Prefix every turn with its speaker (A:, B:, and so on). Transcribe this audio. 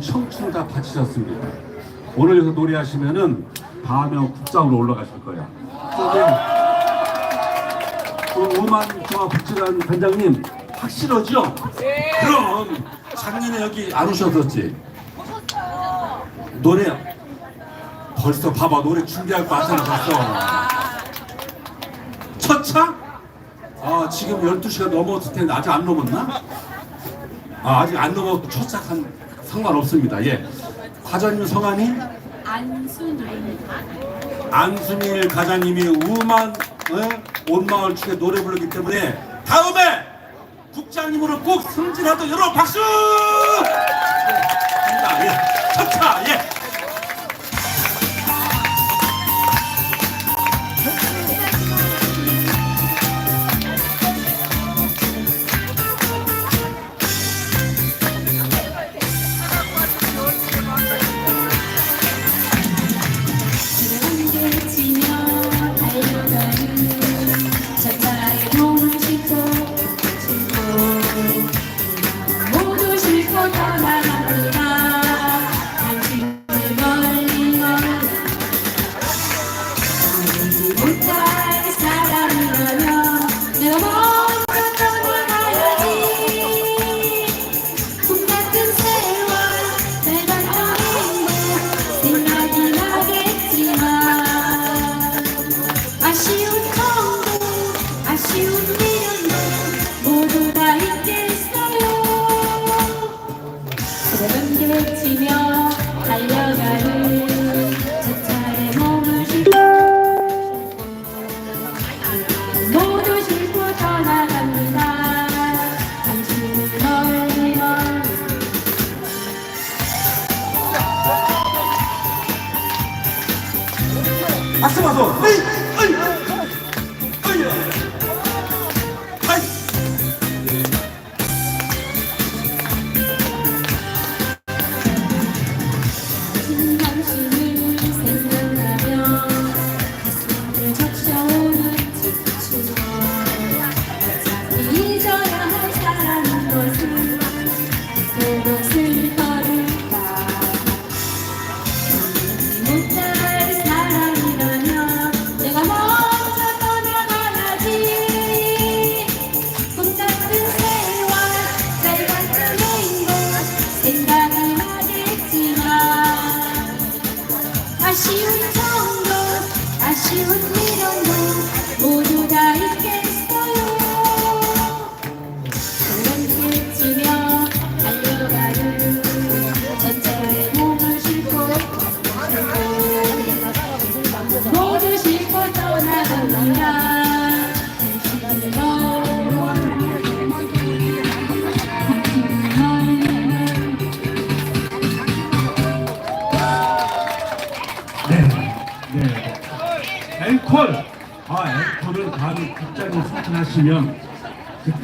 A: 청춘 다 바치셨습니다. 오늘 여기서 노래하시면은 다음에 국장으로 올라가실 거야. 저기 오만 종합 복지관 단장님 확실하죠? 그럼 작년에 여기 안 오셨었지? 노래 벌써 봐봐 노래 준비할 거 하잖아 벌써 첫 차? 아 지금 12시가 넘었을 텐데 아직 안 넘었나? 아, 아직 안 넘어도 첫차한 상관없습니다. 예. 과장님 성함이
B: 안순입니다.
A: 안수밀 과장님이 우만 어? 온마을 축에 노래 부르기 때문에 다음에 국장님으로 꼭 승진하도록 여러분 박수! 자, 예. 첫차 예.
B: 모두 게 지며 달려가는 저 차에 몸을 싣고 모두 싣고 떠나갑니다. 당신을 멀리 멀리
A: 박수 박수.
B: 아쉬운 정도 아쉬운 미련도 모두 다 있겠어요. 그런 게지며 달려가는 전차에 몸을 싣고 모두 싣고 떠나갑니다
A: 앵콜. 아, 앵콜을 다음에 국장님 승진하시면 그때